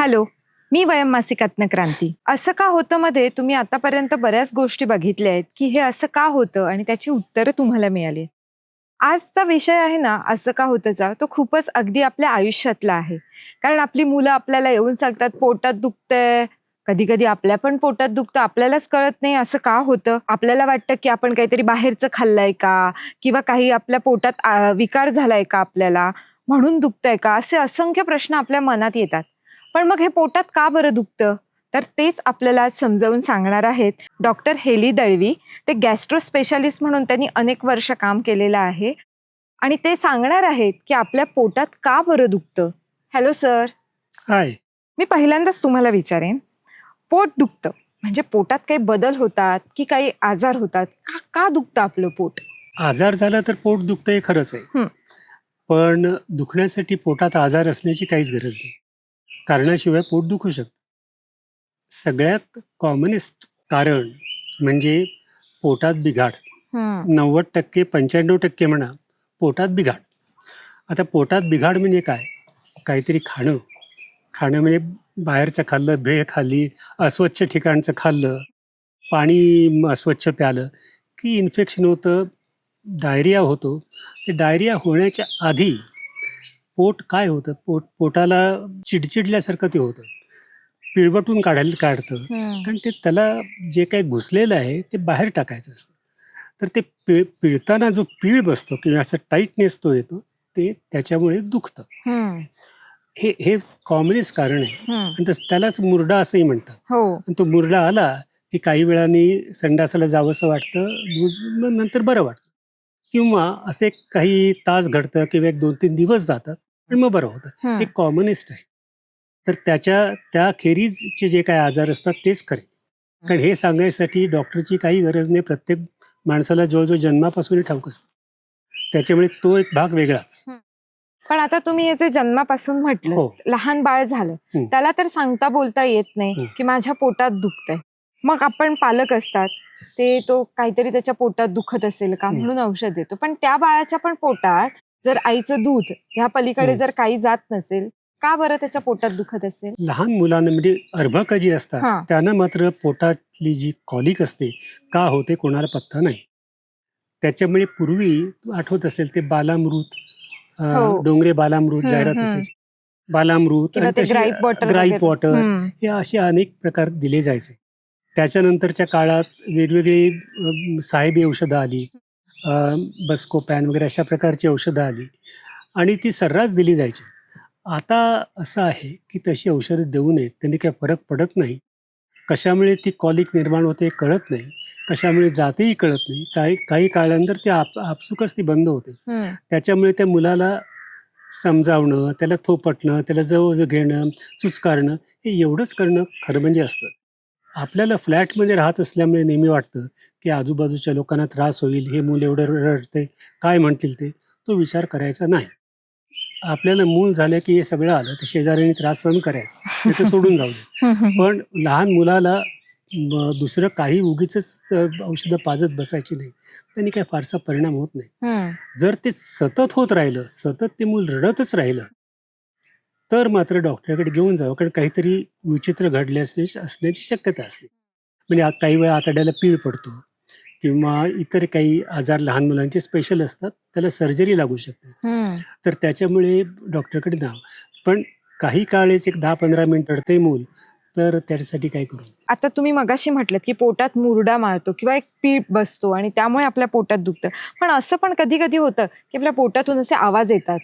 Hello मी वयम मासिकातन क्रांती. असं का होतं मध्ये? तुम्ही आतापर्यंत बऱ्याच गोष्टी बघितल्या आहेत की हे असं का होतं आणि त्याची उत्तरं तुम्हाला मिळाली. आजचा विषय आहे ना असं का होतंचा तो खूपच अगदी आपल्या आयुष्यातला आहे. कारण आपली मुलं आपल्याला येऊन सांगतात पोटात दुखतंय. कधी कधी आपल्या पण पोटात दुखतं आपल्यालाच कळत नाही असं का होतं. आपल्याला वाटतं की आपण काहीतरी बाहेरचं खाल्लंय का? किंवा काही आपल्या पोटात विकार झालाय का आपल्याला? म्हणून दुखतंय का? असे असंख्य प्रश्न आपल्या मनात येतात. पण मग हे पोटात का बरं दुखतं? तर तेच आपल्याला आज समजावून सांगणार आहेत डॉक्टर हेली दळवी. ते गॅस्ट्रो स्पेशालिस्ट म्हणून त्यांनी अनेक वर्ष काम केलेलं आहे. आणि ते सांगणार आहेत की आपल्या पोटात का बरं दुखतं? हॅलो सर हाय मी पहिल्यांदाच तुम्हाला विचारेन. पोट दुखतं. म्हणजे पोटात काही बदल होतात की काही आजार होतात? का का दुखतं आपलं पोट? आजार झाला तर पोट दुखतं हे खरंच आहे. पण दुखण्यासाठी पोटात आजार असण्याची काहीच गरज नाही. कारणाशिवाय पोट दुखू शकतं. सगळ्यात कॉमनेस्ट कारण म्हणजे पोटात बिघाड. नव्वद टक्के पंच्याण्णव टक्के म्हणा पोटात बिघाड. आता पोटात बिघाड म्हणजे काय? काहीतरी खाणं. खाणं म्हणजे बाहेरचं खाल्लं भेळ खाल्ली अस्वच्छ ठिकाणचं खाल्लं पाणी अस्वच्छ प्यालं की इन्फेक्शन होतं डायरिया होतो. ते डायरिया होण्याच्या आधी पोट काय होतं? पोट पोटाला चिडचिडल्यासारखं ते होतं. पिळवटून काढायला काढतं. कारण ते त्याला जे काही घुसलेलं आहे ते बाहेर टाकायचं असतं. तर ते पिळ पिळताना जो पीळ बसतो किंवा असं टाईटनेस तो येतो ते त्याच्यामुळे दुखतं. हे हे कॉमनेस्ट कारण आहे. आणि तस- त्यालाच मुरडा असंही म्हणतात. हो. आणि तो मुरडा आला की काही वेळाने संडासाला जावंसं वाटतं नंतर बरं वाटतं. किंवा असे काही तास घडतं किंवा एक दोन तीन दिवस जातात आणि मग बरं होतं. हे. कॉमनेस्ट आहे. तर त्याच्या त्या खेरीजचे जे काही आजार असतात तेच खरे. कारण हे सांगायसाठी डॉक्टरची काही गरज नाही. प्रत्येक माणसाला जवळजवळ जन्मापासून ठाऊक असतं. त्याच्यामुळे तो एक भाग वेगळाच. पण आता तुम्ही याचे जन्मापासून म्हटलं हो. लहान बाळ झालं. त्याला तर सांगता बोलता येत नाही. की माझ्या पोटात दुखतंय. मग आपण पालक असतात ते तो काहीतरी त्याच्या पोटात दुखत असेल का. म्हणून औषध देतो पण त्या बाळाच्या पण पोटात जर आईचं दूध ह्या पलीकडे हं. जर काही जात नसेल का बरं त्याच्या पोटात दुखत असेल लहान मुलांना म्हणजे अर्भक जी असतात. त्यांना मात्र पोटातली जी कॉलिक असते का होते कोणाला पत्ता नाही त्याच्यामुळे पूर्वी आठवत असेल ते बालामृत हो. डोंगरे बालामृत जाहिरात. असायची बालामृत ग्राईप वॉटर. हे असे अनेक प्रकार दिले जायचे त्याच्यानंतरच्या काळात वेगवेगळी साहेबी औषधं आली. बस्कोपॅन वगैरे अशा प्रकारची औषधं आली. आणि ती सर्रास दिली जायची. आता असं आहे की तशी औषधं देऊ नयेत. त्यांनी काही फरक पडत नाही. कशामुळे ती कॉलिक निर्माण होते कळत नाही. कशामुळे जातेही कळत नाही. काही काही काळानंतर ती आप आपसुकच ती बंद होते. त्याच्यामुळे त्या मुलाला समजावणं त्याला थोपटणं त्याला जवळ घेणं चुचकारणं हे एवढंच करणं खरं म्हणजे असतं. आपल्याला फ्लॅटमध्ये राहत असल्यामुळे नेहमी वाटतं की आजूबाजूच्या लोकांना त्रास होईल हे मूल एवढं रडते काय म्हणतील ते? तो विचार करायचा नाही. आपल्याला मूल झालं की हे सगळं आलं तर शेजाऱ्यांनी त्रास सहन करायचा. तर सोडून जाऊ दे. पण लहान मुलाला दुसरं काही उगीच औषधं पाजत बसायची नाही. त्यांनी काही फारसा परिणाम होत नाही. जर ते सतत होत राहिलं सतत ते मूल रडतच राहिलं तर मात्र डॉक्टरकडे घेऊन जावं कारण काहीतरी विचित्र घडले असणे असण्याची शक्यता असते. म्हणजे काही वेळा आतड्याला पीळ पडतो किंवा इतर काही आजार लहान मुलांचे स्पेशल असतात त्याला सर्जरी लागू शकते. तर त्याच्यामुळे डॉक्टरकडे जा पण काही काळेच एक दहा पंधरा मिनिट रडते मूल तर त्याच्यासाठी काय करू? आता तुम्ही मगाशी म्हटलं की पोटात मुरडा मारतो किंवा एक पीठ बसतो आणि त्यामुळे आपल्या पोटात दुखतं. पण असं पण कधी कधी होतं की आपल्या पोटातून असे आवाज येतात.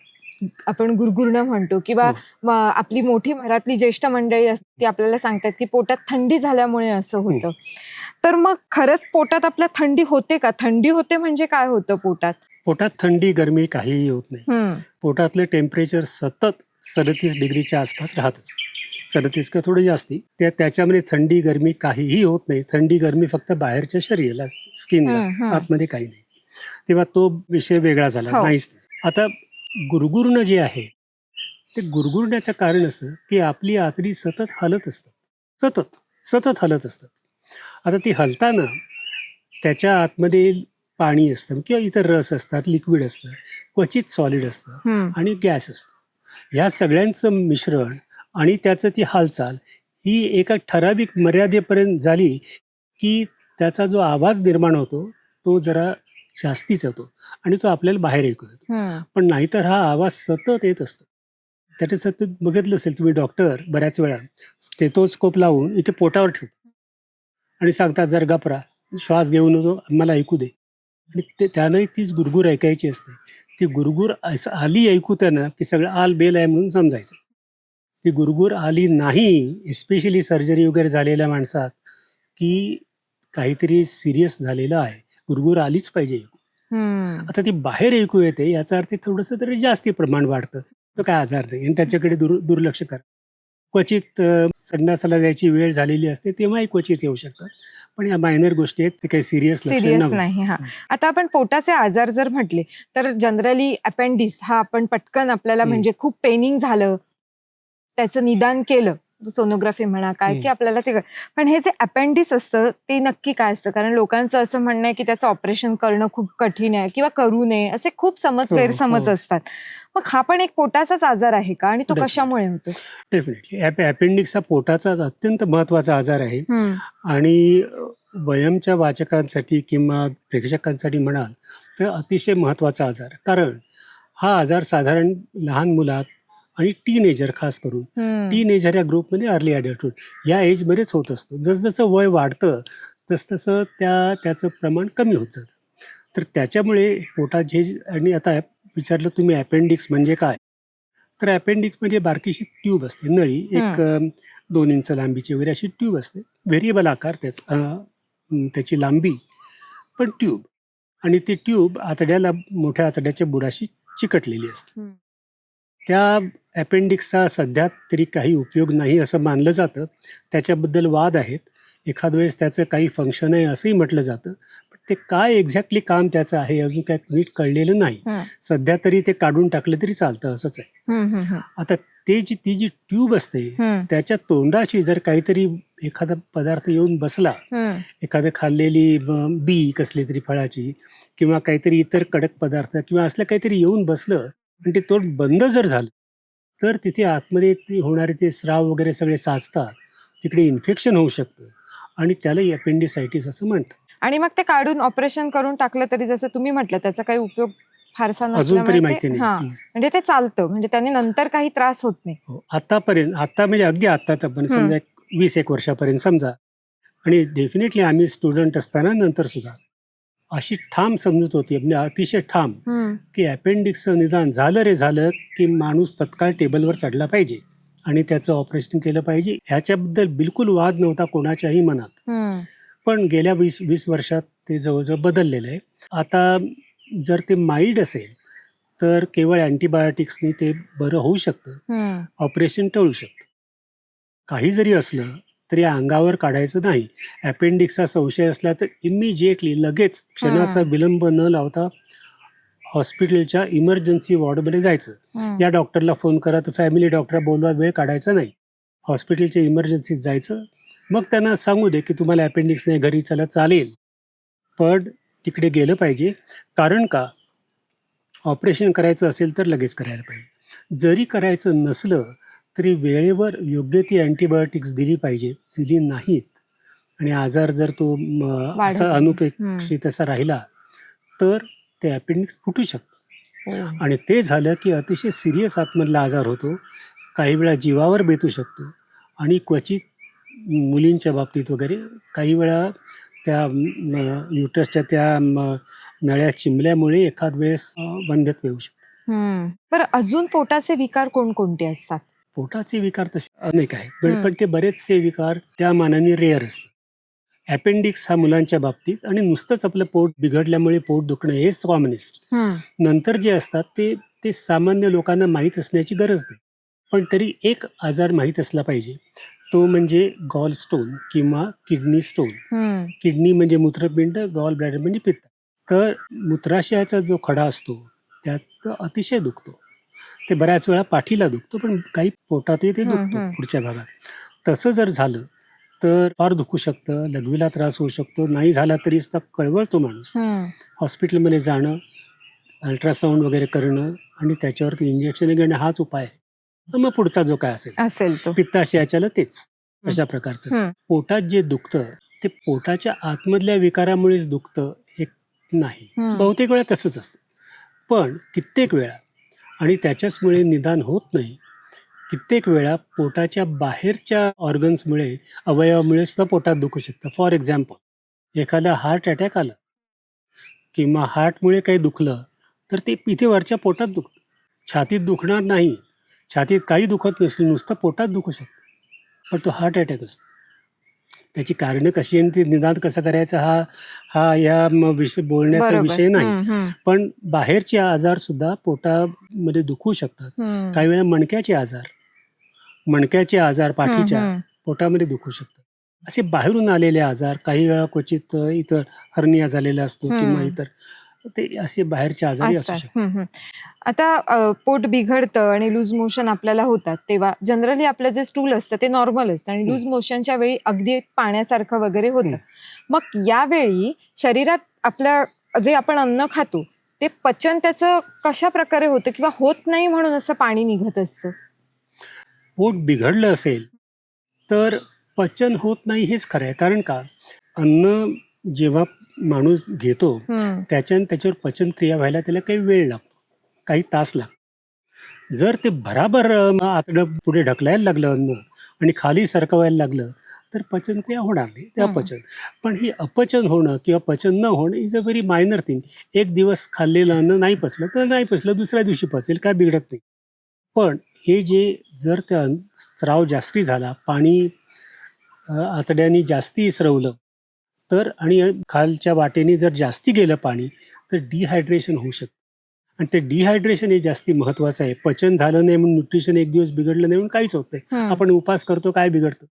आपण गुरगुरणं म्हणतो किंवा हो. आपली मोठी घरातली ज्येष्ठ मंडळी असते ती आपल्याला सांगतात की पोटात थंडी झाल्यामुळे असं होतं. तर मग खरंच पोटात आपल्या थंडी होते का? थंडी होते म्हणजे काय होतं पोटात? पोटात थंडी गरमी काहीही होत नाही. पोटातलं टेम्परेचर सतत सदतीस डिग्रीच्या आसपास राहत असतं. सदतीस का थोडं जास्ती त्या त्याच्यामध्ये थंडी गरमी काहीही होत नाही. थंडी गरमी फक्त बाहेरच्या शरीराला स्किनला. आतमध्ये काही नाही. तेव्हा तो विषय वेगळा झाला. हो. नाहीच. आता गुरगुरणं जे आहे ते गुरगुरण्याचं कारण असं की आपली आतडी सतत हलत असतात. सतत सतत हलत असतात. आता ती हलताना त्याच्या आतमध्ये पाणी असतं किंवा इतर रस असतात लिक्विड असतं क्वचित सॉलिड असतं आणि गॅस असतो. ह्या सगळ्यांचं मिश्रण आणि त्याचं ती हालचाल ही एका ठराविक मर्यादेपर्यंत झाली की त्याचा जो आवाज निर्माण होतो तो जरा जास्तीच होतो आणि तो आपल्याला बाहेर ऐकू येतो. पण नाहीतर हा आवाज सतत येत असतो. त्याचे सतत बघितलं असेल तुम्ही डॉक्टर बऱ्याच वेळा स्टेथोस्कोप लावून इथे पोटावर ठेवतो. आणि सांगतात जर गपरा श्वास घेऊ नको. मला ऐकू दे. आणि ते त्यानं तीच गुरगुर ऐकायची असते. ती गुरगुर आली ऐकू त्यानं की सगळं आल बेल आहे म्हणून समजायचं. ती गुरगुर आली नाही एस्पेशली सर्जरी वगैरे झालेल्या माणसात की काहीतरी सिरियस झालेलं आहे. गुरगुर आलीच पाहिजे. आता ती बाहेर ऐकू येते याचा अर्थ थोडंसं तरी जास्ती प्रमाण वाढतं. तो काय आजार नाही. आणि त्याच्याकडे दुर दुर्लक्ष कर. क्वचित संडासाला जायची वेळ झालेली असते तेव्हाही क्वचित येऊ शकतात पण या मायनर गोष्टी आहेत ते काही सिरियस नाही हा. आता आपण पोटाचे आजार जर म्हटले तर जनरली अपेंडिक्स हा आपण पटकन आपल्याला. म्हणजे खूप पेनिंग झालं. त्याचं निदान केलं. सोनोग्राफी म्हणा काय की. आपल्याला ते पण हे जे अपेंडिक्स असतं ते नक्की काय असतं कारण लोकांचं असं म्हणणं आहे की त्याचं ऑपरेशन करणं खूप कठीण आहे किंवा करू नये असे खूप समज हो, गैरसमज हो. असतात मग हा पण एक पोटाचाच आजार आहे का आणि तो. कशामुळे होतो डेफिनेटली अपेंडिक्स हा पोटाचा अत्यंत महत्त्वाचा आजार आहे. आणि वयमच्या वाचकांसाठी किंवा प्रेक्षकांसाठी म्हणाल तर अतिशय महत्त्वाचा आजार कारण हा आजार साधारण लहान मुलात आणि टीनेजर खास करून. टीनेजर या ग्रुपमध्ये अर्ली अडल्टहूड या एजमध्येच होत असतो. जसजसं वय वाढतं तसतसं त्या त्याचं प्रमाण कमी होत जातं. तर त्याच्यामुळे पोटात जे आणि आता विचारलं तुम्ही अपेंडिक्स म्हणजे काय? तर अपेंडिक्स म्हणजे बारकीशी ट्यूब असते. नळी एक दोन इंच लांबीची वगैरे अशी ट्यूब असते. व्हेरिएबल आकार त्याच त्याची लांबी पण ट्यूब आणि ती ट्यूब आतड्याला मोठ्या आतड्याच्या बुडाशी चिकटलेली असते. त्या अपेंडिक्सचा सध्या तरी काही उपयोग नाही असं मानलं जातं त्याच्याबद्दल वाद आहेत एखाद वेळेस त्याचं काही फंक्शन आहे असंही म्हटलं जातं पण ते काय एक्झॅक्टली काम त्याचं आहे अजून काय नीट कळलेलं नाही. सध्या तरी ते काढून टाकलं तरी चालतं असंच आहे. आता ते जी ती जी ट्यूब असते. त्याच्या तोंडाशी जर काहीतरी एखादा पदार्थ येऊन बसला. एखादं खाल्लेली बी कसली तरी फळाची किंवा काहीतरी इतर कडक पदार्थ किंवा असलं काहीतरी येऊन बसलं आणि ते तोंड बंद जर झालं तर तिथे आतमध्ये ते होणारे ते स्राव वगैरे सगळे साचतात. तिकडे इन्फेक्शन होऊ शकतं. आणि त्याला अपेंडिसायटिस असं म्हणतात. आणि मग ते काढून ऑपरेशन करून टाकलं तरी जसं तुम्ही म्हटलं त्याचा काही उपयोग फारसा अजून तरी माहिती नाही. म्हणजे ते चालतं. म्हणजे त्याने नंतर काही त्रास होत नाही. हो. आतापर्यंत आता म्हणजे अगदी आता पण समजा वीस एक वर्षापर्यंत समजा. आणि डेफिनेटली आम्ही स्टुडंट असताना नंतर सुद्धा अशी ठाम समजूत होती. म्हणजे अतिशय ठाम. की अपेंडिक्सचं निदान झालं रे झालं की माणूस तत्काळ टेबलवर चढला पाहिजे आणि त्याचं ऑपरेशन केलं पाहिजे. ह्याच्याबद्दल बिलकुल वाद नव्हता कोणाच्याही मनात. पण गेल्या वीस वीस वर्षात ते जवळजवळ बदललेलं आहे. आता जर ते माइल्ड असेल तर केवळ अँटीबायोटिक्सनी ते बरं होऊ शकतं. ऑपरेशन टळू शकतं. काही जरी असलं तरी अंगावर काढायचं नाही. अपेंडिक्सचा संशय असला तर इमिजिएटली लगेच क्षणाचा विलंब न लावता हॉस्पिटलच्या इमर्जन्सी वॉर्डमध्ये जायचं. या डॉक्टरला फोन करा तर फॅमिली डॉक्टर बोलवा वेळ काढायचा नाही. हॉस्पिटलच्या इमर्जन्सीत जायचं. मग त्यांना सांगू दे की तुम्हाला अपेंडिक्स नाही घरी चला चालेल. पण तिकडे गेलं पाहिजे. कारण का? ऑपरेशन करायचं असेल तर लगेच करायला पाहिजे. जरी करायचं नसलं तरी वेळेवर योग्य ती अँटीबायोटिक्स दिली पाहिजे दिली नाहीत आणि आजार जर तो असा. अनुपेक्षित असा राहिला तर ते अपेंडिक्स फुटू शकतं हो. आणि ते झालं की अतिशय सिरियस आतमधला आजार होतो काही वेळा जीवावर बेतू शकतो आणि क्वचित मुलींच्या बाबतीत वगैरे काही वेळा त्या म, युटरसच्या त्या नळ्या चिमल्यामुळे एखाद वेळेस वंध्यत्व येऊ शकतो. बरं अजून पोटाचे विकार कोणकोणते असतात पोटाचे विकार तसे अनेक आहेत. पण- ते बरेचसे विकार त्या मानाने रेअर असतात. अपेंडिक्स हा मुलांच्या बाबतीत आणि नुसतंच आपलं पोट बिघडल्यामुळे पोट दुखणं हेच कॉमनेस्ट नंतर जे असतात ते ते सामान्य लोकांना माहीत असण्याची गरज नाही. पण तरी एक आजार माहीत असला पाहिजे. तो म्हणजे गॉल स्टोन किंवा किडनी स्टोन. किडनी म्हणजे मूत्रपिंड गॉल ब्लॅडर म्हणजे पित्त. तर मूत्राशयाचा जो खडा असतो त्यात अतिशय दुखतो. ते बऱ्याच वेळा पाठीला दुखतो पण काही पोटातही ते दुखतो. पुढच्या भागात तसं जर झालं तर फार दुखू शकतं लघवीला त्रास होऊ शकतो नाही झाला तरी सुद्धा कळवळतो माणूस. हॉस्पिटलमध्ये जाणं अल्ट्रासाऊंड वगैरे करणं आणि त्याच्यावरती इंजेक्शन घेणं हाच उपाय आहे मग पुढचा जो काय असेल असेल पित्ताशयाच्याला तेच अशा प्रकारचं. पोटात जे दुखतं ते पोटाच्या आतमधल्या विकारामुळेच दुखतं हे नाही. बहुतेक वेळा तसंच असतं पण कित्येक वेळा आणि त्याच्याचमुळे निदान होत नाही. कित्येक वेळा पोटाच्या बाहेरच्या ऑर्गन्समुळे अवयवामुळे सुद्धा पोटात दुखू शकतं. फॉर एक्झाम्पल एखादा हार्ट अटॅक आला किंवा हार्टमुळे काही दुखलं तर ते इथे वरच्या पोटात दुखतं. छातीत दुखणार नाही. छातीत काही दुखत नसलं नुसतं पोटात दुखू शकतं. पण तो हार्ट अटॅक असतो. त्याची कारणं कशी आणि ते निदान कसं करायचं हा हा या विषय बोलण्याचा विषय नाही पण बाहेरचे आजार सुद्धा पोटामध्ये दुखू शकतात. काही वेळा मणक्याचे आजार मणक्याचे आजार पाठीच्या. पोटामध्ये दुखू शकतात असे बाहेरून आलेले आजार काही वेळा क्वचित इतर हर्निया झालेला असतो. किंवा इतर ते असे बाहेरचे आजारही असू. शकतात हम्म, हम्म. आता अ, पोट बिघडतं आणि लूज मोशन आपल्याला होतात तेव्हा जनरली आपलं जे स्टूल असतं ते नॉर्मल असतं आणि. लूज मोशनच्या वेळी अगदी पाण्यासारखं वगैरे होतं. मग यावेळी शरीरात आपल्या जे आपण अन्न खातो ते पचन त्याचं कशा प्रकारे होतं किंवा होत नाही म्हणून असं पाणी निघत असतं पोट बिघडलं असेल तर पचन होत नाही हेच खरं आहे कारण का अन्न जेव्हा माणूस घेतो हम्म, त्याच्यानं त्याच्यावर पचन क्रिया व्हायला त्याला काही वेळ लागतो काही तास लागतो. जर ते भराभर आतडं पुढे ढकलायला लागलं अन्न आणि खाली सरकवायला लागलं तर पचनक्रिया होणार नाही ते. अपचन. पण ही अपचन होणं किंवा पचन न होणं is a very minor thing एक दिवस खाल्लेलं अन्न नाही पचलं तर नाही पचलं दुसऱ्या दिवशी पचेल काय बिघडत नाही. पण हे जे जर त्या स्राव जास्ती झाला पाणी आतड्याने जास्ती स्रवलं तर आणि खालच्या वाटेने जर जास्ती गेलं पाणी तर डिहायड्रेशन होऊ शकतं. आणि ते डिहायड्रेशन हे जास्ती महत्वाचं आहे. पचन झालं नाही म्हणून न्यूट्रिशन एक दिवस बिघडलं नाही म्हणून काहीच होत नाही. आपण उपास करतो काय बिघडतं?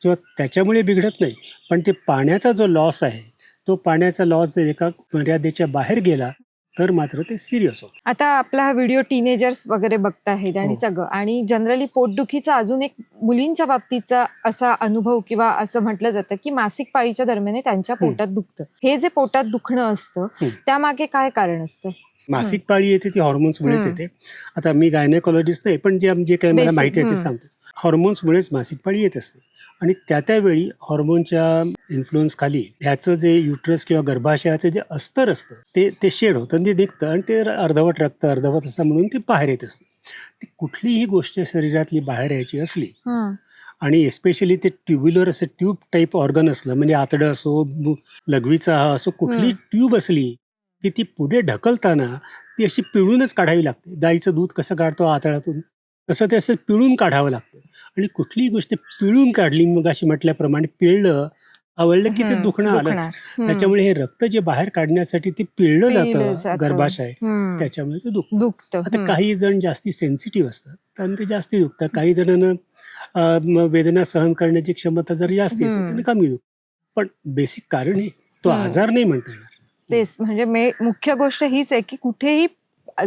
किंवा त्याच्यामुळे बिघडत नाही. पण ते पाण्याचा जो लॉस आहे तो पाण्याचा लॉस जर एका मर्यादेच्या बाहेर गेला तर मात्र ते सिरियस होतं आता आपला हा व्हिडिओ टीनेजर्स वगैरे बघताहेत आणि हो. सगळं आणि जनरली पोटदुखीचा अजून एक मुलींच्या बाबतीचा असा अनुभव किंवा असं म्हटलं जातं की मासिक पाळीच्या दरम्यान त्यांच्या. पोटात दुखतं हे जे पोटात दुखणं असतं. त्यामागे काय कारण असतं मासिक पाळी येते ती हॉर्मोन्समुळेच. येते आता मी गायनेकॉलॉजिस्ट नाही पण जे जे काही मला माहिती आहे ते. सांगतो हॉर्मोन्समुळेच मासिक पाळी येत असते आणि त्या त्यावेळी हॉर्मोनच्या इन्फ्लुअन्स खाली ह्याचं जे युट्रस किंवा गर्भाशयाचं जे अस्तर असतं ते ते शेड होतं आणि ते निघतं आणि ते अर्धवट रक्त अर्धवट असं म्हणून ते बाहेर येत असतं. ती कुठलीही गोष्ट शरीरातली बाहेर यायची असली आणि एस्पेशली ते ट्युब्युलर असं ट्यूब टाईप ऑर्गन असलं म्हणजे आतडं असो लघवीचा हा असो कुठली. ट्यूब असली की ती पुढे ढकलताना ती अशी पिळूनच काढावी लागते. गाईचं दूध कसं काढतो आतड्यातून तसं ते असं पिळून काढावं लागतं. आणि कुठलीही गोष्ट पिळून काढली मग अशी म्हटल्याप्रमाणे पिळलं आवडलं की ते दुखणं. आलंच. त्याच्यामुळे हे रक्त जे बाहेर काढण्यासाठी ते पिळलं जातं. गर्भाशय. त्याच्यामुळे ते दुखतं दुखतं आता. काही जण जास्ती सेन्सिटिव्ह असतात तर ते जास्ती दुखतात काही जणांना वेदना सहन करण्याची क्षमता जर जास्ती असते हम्म. त्यांना कमी दुखत पण बेसिक कारण हे तो. आजार नाही म्हणता येणार तेच म्हणजे मुख्य गोष्ट हीच आहे की कुठेही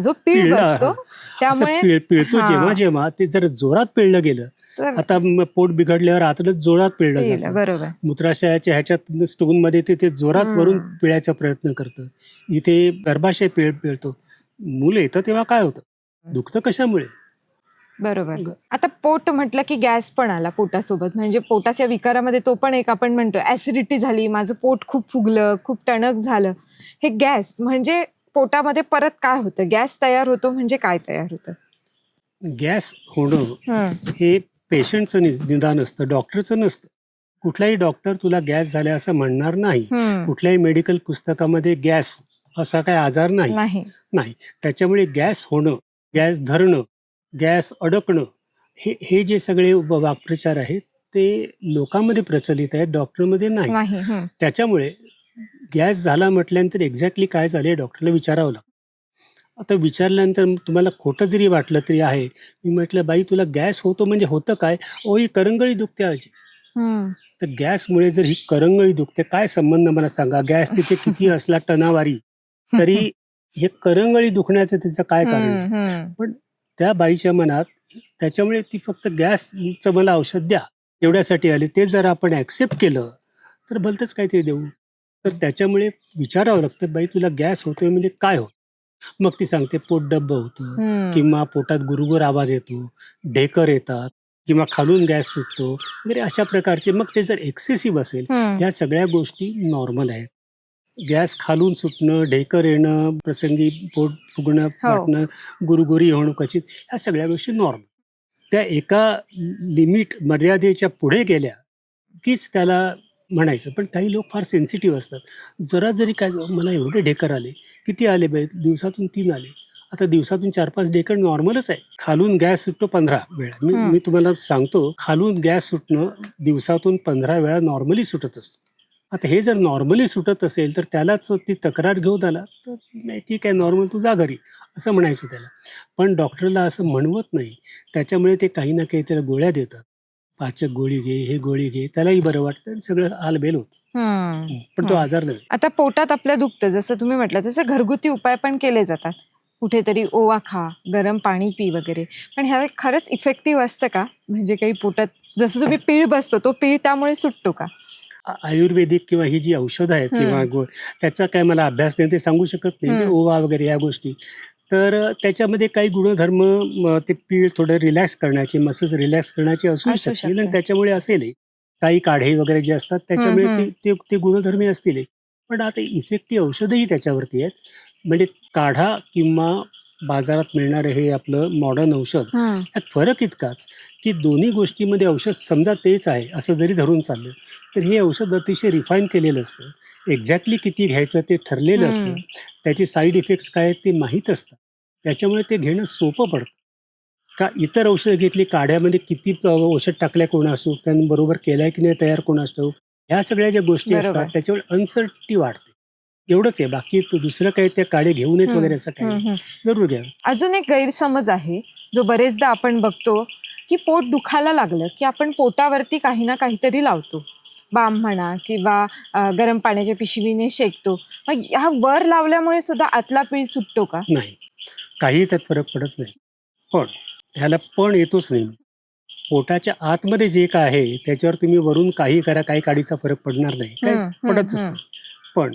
जो पीळ त्यामुळे पिळतो. जेव्हा जेव्हा ते जर जोरात पिळलं गेलं आता पोट बिघडल्यावर आतलं जोरात पिळलं जातं. बरोबर. मूत्राशयाच्या ह्याच्यात स्टोनमध्ये ते ते जोरात. वरून पिळायचा प्रयत्न करतं. इथे गर्भाशय पिळ पिळतो. मुलं येतं तेव्हा काय होतं? दुखतं कशामुळे? बरोबर. आता पोट म्हटलं की गॅस पण आला पोटासोबत. म्हणजे पोटाच्या विकारामध्ये तो पण एक आपण म्हणतो ऍसिडिटी झाली माझं पोट खूप फुगलं खूप टणक झालं. हे गॅस म्हणजे पोटामध्ये परत काय होतं? गॅस तयार होतो म्हणजे काय तयार होतं? गॅस होणं हे पेशंटचं निदान असतं डॉक्टरचं नसतं. कुठलाही डॉक्टर तुला गॅस झाला असं म्हणणार नाही. कुठल्याही मेडिकल पुस्तकामध्ये गॅस असा काही आजार नाही. नाही. त्याच्यामुळे गॅस होणं गॅस धरणं गॅस अडकणं हे हे जे सगळे वाक्प्रचार आहेत ते लोकांमध्ये प्रचलित आहेत डॉक्टरमध्ये नाही. त्याच्यामुळे गॅस झाला म्हटल्यानंतर एक्झॅक्टली काय झाले डॉक्टरला विचारावं लागतं. आता विचारल्यानंतर तुम्हाला खोटं जरी वाटलं तरी आहे मी म्हटलं बाई तुला गॅस होतो म्हणजे होतं काय? ओ ही करंगळी दुखते आजी. तर गॅसमुळे जर ही करंगळी दुखते काय संबंध मला सांगा? गॅस तिथे किती असला टनावारी तरी हे करंगळी दुखण्याचं तिचं काय कारण? हम्म. त्या बाईच्या मनात त्याच्यामुळे ती फक्त गॅसचं मला औषध द्या एवढ्यासाठी आली. ते जर आपण ॲक्सेप्ट केलं तर भलतंच काहीतरी देऊ. तर त्याच्यामुळे विचारावं लागतं बाई तुला गॅस होतोय म्हणजे काय होत? मग ती सांगते पोट डब्ब होतं. किंवा पोटात गुरुगुर आवाज येतो ढेकर येतात किंवा खालून गॅस सुटतो वगैरे अशा प्रकारचे मग ते जर एक्सेसिव्ह असेल. या सगळ्या गोष्टी नॉर्मल आहेत गॅस खालून सुटणं ढेकर येणं प्रसंगी पोट फुगणं हो. वाटणं गुरुगुरी होणं क्वचित ह्या सगळ्या गोष्टी नॉर्मल त्या एका लिमिट मर्यादेच्या पुढे गेल्या कीच त्याला म्हणायचं पण काही लोक फार सेन्सिटिव्ह असतात. जरा जरी काय मला एवढे ढेकर आले किती आले बाई? दिवसातून तीन आले. आता दिवसातून चार पाच ढेकर नॉर्मलच आहे. खालून गॅस सुटतो पंधरा वेळा. मी. मी तुम्हाला सांगतो खालून गॅस सुटणं दिवसातून पंधरा वेळा नॉर्मली सुटत असतं. आता हे जर नॉर्मली सुटत असेल तर त्यालाच ती तक्रार घेऊन आला तर नाही ठीक आहे नॉर्मल तू जा घरी असं म्हणायचं त्याला. पण डॉक्टरला असं म्हणवत नाही. त्याच्यामुळे ते काही ना काही त्याला गोळ्या देतात. पाचक गोळी घे हे गोळी घे त्यालाही बरं वाटतं आणि सगळं आलबेल होतं. हम्म. पण तो. आजार नाही आता पोटात आपल्या दुखतं जसं तुम्ही म्हटलं तसे घरगुती उपाय पण केले जातात. कुठेतरी ओवा खा गरम पाणी पी वगैरे. पण ह्या खरंच इफेक्टिव्ह असतं का? म्हणजे काही पोटात जसं तुम्ही पीळ बसतो तो पीळ त्यामुळे सुटतो का? आ- आयुर्वेदिक किंवा ही जी औषधं आहेत किंवा. गो त्याचा काय मला अभ्यास नाही ते सांगू शकत नाही. हम्म. ओवा वगैरे या गोष्टी. तर त्याच्यामध्ये काही गुणधर्म ते पीळ थोडं रिलॅक्स करण्याचे मसल्स रिलॅक्स करण्याचे असू शकतील आणि. त्याच्यामुळे असेलही काही काढे वगैरे जे असतात त्याच्यामुळे ते ते गुणधर्मी असतील पण आता इफेक्टिव्ह औषधही त्याच्यावरती आहेत. म्हणजे काढा किंवा बाजारात मिळणारं हे आपलं मॉडर्न औषध. यात फरक इतकाच की दोन्ही गोष्टीमध्ये औषध समजा तेच आहे असं जरी धरून चाललं तर हे औषध अतिशय रिफाईन केलेलं असतं एक्झॅक्टली किती घ्यायचं ते ठरलेलं असतं. त्याचे साईड इफेक्ट्स काय ते माहीत असतात त्याच्यामुळे ते घेणं सोपं पडतं का इतर औषधं घेतली काढ्यामध्ये किती औषध टाकल्या कोण असो त्यांनी बरोबर केलंय की नाही तयार कोण असतो ह्या सगळ्या ज्या गोष्टी. असतात त्याच्यावर अनसर्टिटी वाढते एवढंच आहे. बाकी तो दुसरं काही ते काढे घेऊ नयेत हम्म, वगैरे असं काही. जरूर घ्या. अजून एक गैरसमज आहे जो बरेचदा आपण बघतो की पोट दुखायला लागलं की आपण पोटावरती काही ना काहीतरी लावतो. बाम म्हणा किंवा गरम पाण्याच्या पिशवीने शेकतो. मग ह्या वर लावल्यामुळे सुद्धा आतला पीळ सुटतो का? नाही. काही त्यात फरक पडत नाही. पण ह्याला पण येतोच नाही पोटाच्या आतमध्ये जे काय आहे त्याच्यावर तुम्ही वरून काही करा काही काडीचा फरक पडणार नाही. काय हम्म, पडतच. नाही. पण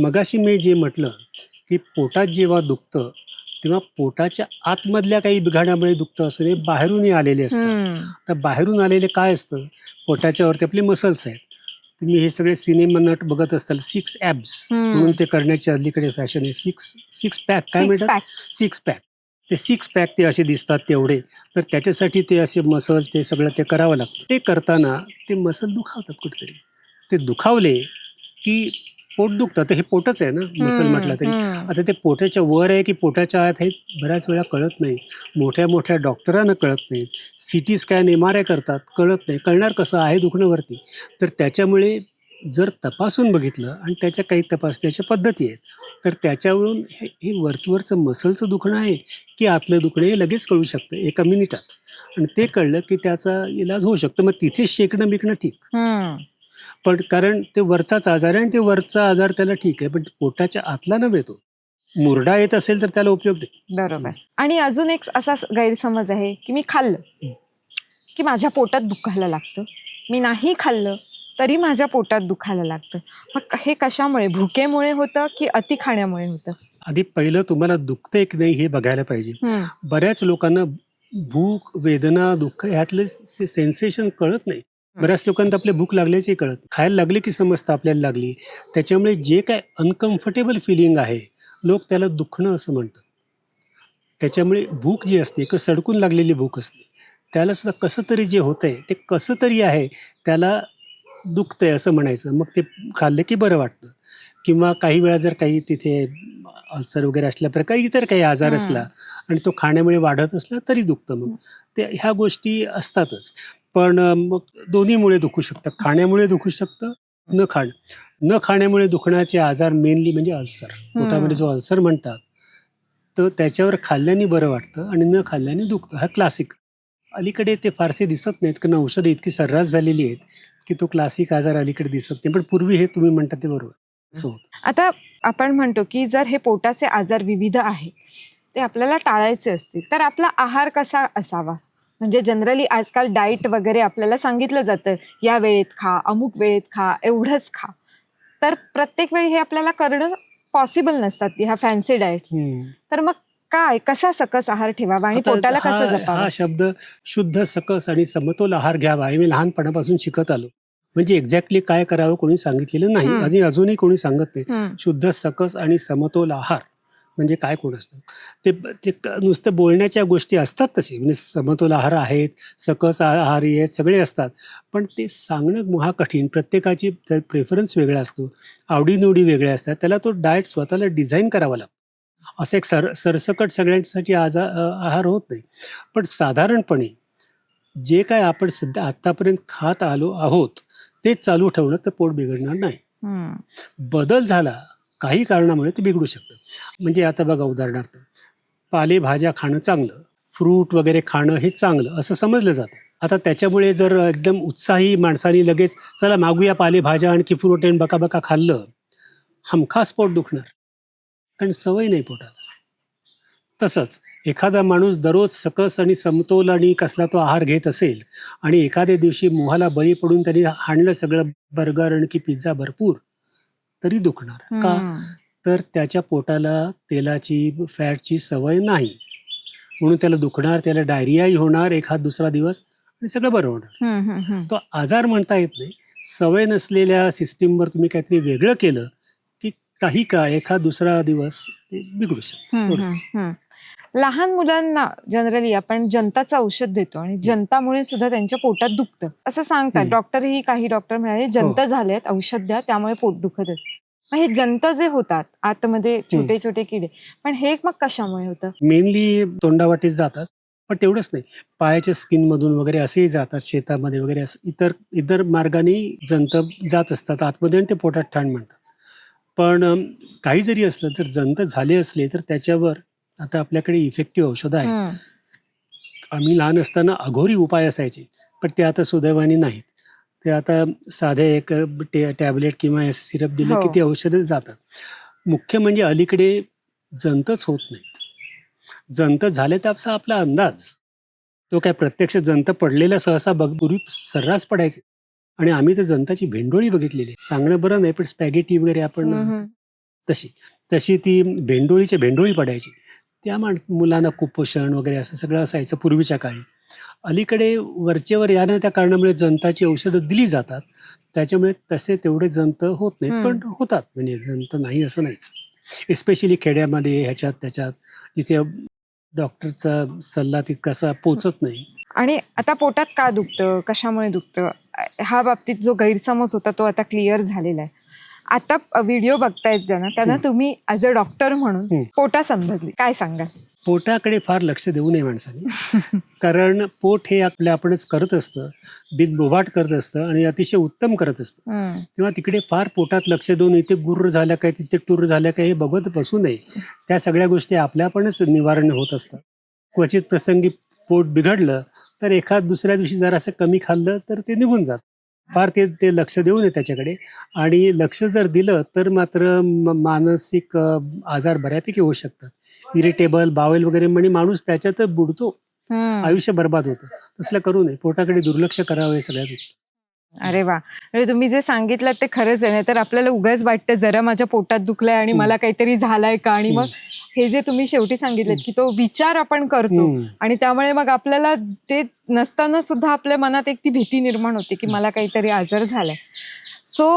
मगाशी मी जे म्हटलं की पोटात जेव्हा दुखतं तेव्हा पोटाच्या आतमधल्या काही बिघाडामुळे दुखतं असं नाही बाहेरूनही आलेले असतं. तर बाहेरून आलेले काय असतं? पोटाच्या वरती आपले मसल्स आहेत. तुम्ही हे सगळे सिनेमा नट बघत असताल सिक्स ॲब्स. म्हणून ते करण्याची अलीकडे फॅशन आहे. सिक्स सिक्स पॅक काय म्हणतात. सिक्स पॅक ते सिक्स पॅक ते असे दिसतात तेवढे. तर त्याच्यासाठी ते असे मसल ते सगळं ते करावं लागतं. ते करताना ते मसल दुखावतात कुठेतरी. ते दुखावले की पोट दुखतं. तर हे पोटच आहे ना मसल म्हटलं तरी. आता ते पोटाच्या वर आहे की पोटाच्या आत हे बऱ्याच वेळा कळत नाही. मोठ्या मोठ्या डॉक्टरांना कळत नाही. C T scan M R I करतात कळत नाही. कळणार कसं आहे दुखण्यावरती? तर त्याच्यामुळे जर तपासून बघितलं आणि त्याच्या काही तपासण्याच्या पद्धती आहेत तर त्याच्यावरून हे हे वरचवरचं मसलचं दुखणं आहे की आतलं दुखणं हे लगेच कळू शकतं एका मिनिटात आणि ते कळलं की त्याचा इलाज होऊ शकतो. मग तिथे शेकणं बिकणं ठीक. पण कारण ते वरचाच आजार आहे आणि ते वरचा आजार त्याला ठीक आहे. पण पोटाच्या आतला नव्हे तो. मुरडा येत असेल तर त्याला उपयोग नाही. बरोबर. आणि अजून एक असा गैरसमज आहे की मी खाल्लं. की माझ्या पोटात दुखायला लागतं. मी नाही खाल्लं तरी माझ्या पोटात दुखायला लागतं. मग हे कशामुळे? भुकेमुळे होतं की अति खाण्यामुळे होतं? आधी पहिलं तुम्हाला दुखतंय की नाही हे बघायला पाहिजे. बऱ्याच लोकांना भूक वेदना दुःख ह्यातले सेन्सेशन कळत नाही. बऱ्याच लोकांना आपले भूक लागल्याचे कळत. खायला लागले की समजतं आपल्याला लागली. त्याच्यामुळे जे काय अनकम्फर्टेबल फिलिंग आहे लोक त्याला दुखणं असं म्हणतात. त्याच्यामुळे भूक जी असते एक सडकून लागलेली भूक असते. त्याला सुद्धा कसं तरी जे होतंय ते कसं तरी आहे त्याला दुखतंय असं म्हणायचं. मग ते खाल्लं की बरं वाटतं. किंवा काही वेळा जर काही तिथे अल्सर वगैरे असल्या प्रकारे इतर काही आजार. असला आणि तो खाण्यामुळे वाढत असला तरी दुखतं मग. ते ह्या गोष्टी असतातच. पण मग दोन्हीमुळे दुखू शकतं. खाण्यामुळे दुखू शकतं न खाणं न खाण्यामुळे दुखण्याचे आजार मेनली म्हणजे अल्सर. पोटामध्ये जो अल्सर म्हणतात तर त्याच्यावर खाल्ल्याने बरं वाटतं आणि न खाल्ल्याने दुखतं. हा क्लासिक अलीकडे ते फारसे दिसत नाहीत कारण औषधं इतकी सर्रास झालेली आहेत की तो क्लासिक आजार अलीकडे दिसत नाही. पण पूर्वी हे तुम्ही म्हणता ते बरोबर. होतं आता आपण म्हणतो की जर हे पोटाचे आजार विविध आहेत ते आपल्याला टाळायचे असतील तर आपला आहार कसा असावा? म्हणजे जनरली आजकाल डाईट वगैरे आपल्याला सांगितलं जातं. या वेळेत खा अमुक वेळेत खा एवढंच खा. तर प्रत्येक वेळी हे आपल्याला करणं पॉसिबल नसतात ह्या फॅन्सी डाएट. तर मग काय कसा सकस आहार ठेवावा आणि पोटाला कसं जपावं? हा शब्द शुद्ध सकस आणि समतोल आहार घ्यावा हे मी लहानपणापासून शिकत आलो. म्हणजे एक्झॅक्टली काय करावं कोणी सांगितलेलं नाही. अजूनही कोणी सांगत नाही. शुद्ध सकस आणि समतोल आहार. म्हणजे काय कोण असतं? ते ते नुसतं बोलण्याच्या गोष्टी असतात तसे. म्हणजे समतोल आहार आहेत सकस आहार आहेत सगळे असतात. पण ते सांगणं महाकठीण प्रत्येकाची प्रेफरन्स वेगळा असतो. आवडीनिवडी वेगळ्या असतात. त्याला तो डाएट स्वतःला डिझाईन करावा लागतो. असं एक सर सरसकट सगळ्यांसाठी आजा आहार होत नाही. पण साधारणपणे जे काय आपण सध्या आत्तापर्यंत खात आलो आहोत तेच चालू ठेवलं तर पोट बिघडणार नाही. बदल झाला काही कारणामुळे ते बिघडू शकतं. म्हणजे आता बघा उदाहरणार्थ पालेभाज्या खाणं चांगलं फ्रूट वगैरे खाणं हे चांगलं असं समजलं जातं. आता त्याच्यामुळे जर एकदम उत्साही माणसानी लगेच चला मागूया पालेभाज्या आणखी फ्रूट आणि बका बका खाल्लं हमखास पोट दुखणार. कारण सवय नाही पोटाला. तसंच एखादा माणूस दररोज सकस आणि समतोल आणि कसला तो आहार घेत असेल आणि एखाद्या दिवशी मोहाला बळी पडून त्यांनी हाणलं सगळं बर्गर आणखी पिझ्झा भरपूर तरी दुखणार. का. तर त्याच्या पोटाला तेलाची फॅटची सवय नाही. म्हणून त्याला दुखणार त्याला डायरियाही होणार एखाद दुसरा दिवस आणि सगळं बरं होणार. तो आजार म्हणता येत नाही. सवय नसलेल्या सिस्टीमवर तुम्ही काहीतरी वेगळं केलं की काही काळ एखाद दुसरा दिवस बिघडू शकतं. लहान मुलांना जनरली आपण जनताचं औषध देतो आणि जनतामुळे सुद्धा त्यांच्या पोटात दुखतं. असं सांगतात. डॉक्टरही काही डॉक्टर म्हणाले जंत झालेत औषध द्या त्यामुळे पोट दुखत असते. मग हे जंत जे होतात आतमध्ये छोटे छोटे किडे पण हे मग कशामुळे होतं? मेनली तोंडावाटेच जातात पण तेवढंच नाही. पायाच्या स्किनमधून वगैरे असेही जातात शेतामध्ये वगैरे इतर इतर मार्गाने जंत जात असतात. आतमध्ये आणि ते पोटात ठाण म्हणतात पण काही जरी असलं जर जंत झाले असले तर त्याच्यावर आता आपल्याकडे इफेक्टिव्ह औषधं आहेत हम्म. आम्ही लहान असताना अघोरी उपाय असायचे पण ते आता सुदैवाने नाहीत ते आता साधे एक टे टॅबलेट किंवा सिरप दिलं की हो. ती औषधं जातात मुख्य म्हणजे अलीकडे जंतच होत नाहीत जंत झाले तर आपला अंदाज तो काय प्रत्यक्ष जंत पडलेला सहसा बघ पूर्वी सर्रास पडायचे आणि आम्ही तर जंताची भेंडोळी बघितलेली आहे. सांगणं बरं नाही पण स्पॅगेटी वगैरे आपण हम्म. तशी तशी ती भेंडोळीची भेंडोळी पडायची त्या माण मुलांना कुपोषण वगैरे असं सगळं असायचं पूर्वीच्या काळी. अलीकडे वरचेवर यानं त्या कारणामुळे जंताची औषधं दिली जातात. त्याच्यामुळे तसे तेवढे जंत होत नाहीत. पण होतात. म्हणजे जंत नाही असं नाहीच. एस्पेशली खेड्यामध्ये ह्याच्यात त्याच्यात जिथे डॉक्टरचा सल्ला तितकासा पोचत नाही. आणि आता पोटात का दुखतं? कशामुळे दुखतं? हा बाबतीत जो गैरसमज होता तो आता क्लिअर झालेला आहे. आता व्हिडिओ बघतायत जण त्यांना. तुम्ही ॲज अ डॉक्टर म्हणून. पोटा समजली काय सांगाल पोटाकडे फार लक्ष देऊ नये माणसाने कारण पोट हे आपल्या आपणच करत असतं बिनबोभाट करत असतं आणि अतिशय उत्तम करत असतं. तेव्हा तिकडे फार पोटात लक्ष देऊन इथे गुर्र झाल्या काय तिथे टूर झाल्या काय हे बघत बसू नये त्या सगळ्या गोष्टी आपल्या आपणच निवारण होत असतात क्वचित प्रसंगी पोट बिघडलं तर एखाद दुसऱ्या दिवशी जरासं कमी खाल्लं तर ते निघून जात फार ते ते लक्ष देऊ नये त्याच्याकडे. आणि लक्ष जर दिलं तर मात्र मानसिक आजार बऱ्यापैकी होऊ शकतात. इरिटेबल बावेल वगैरे म्हणजे माणूस त्याच्यात बुडतो. आयुष्य बर्बाद होतं. तसलं करू नये. पोटाकडे दुर्लक्ष करावं सगळ्यात. अरे वा. म्हणजे तुम्ही जे सांगितलं ते खरंच आहे. नाही तर आपल्याला उगाच वाटतं जरा माझ्या पोटात दुखलंय आणि. मला काहीतरी झालंय का? आणि मग हे जे तुम्ही शेवटी सांगितलं की तो विचार आपण करतो. आणि त्यामुळे मग आपल्याला ते नसताना सुद्धा आपल्या मनात एक ती भीती निर्माण होते की मला काहीतरी आजार झालाय. सो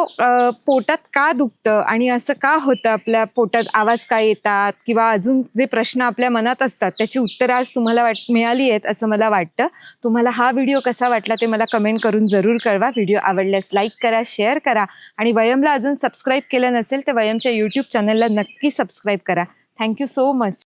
पोटात का दुखतं आणि असं का होतं आपल्या पोटात? आवाज का येतात? किंवा अजून जे प्रश्न आपल्या मनात असतात त्याची उत्तरं आज तुम्हाला वाट मिळाली आहेत असं मला वाटतं. तुम्हाला हा व्हिडिओ कसा वाटला ते मला कमेंट करून जरूर कळवा. व्हिडिओ आवडल्यास लाईक करा शेअर करा आणि वयमला अजून सबस्क्राईब केलं नसेल तर वयमच्या यूट्यूब चॅनलला नक्की सबस्क्राईब करा. Thank you so much.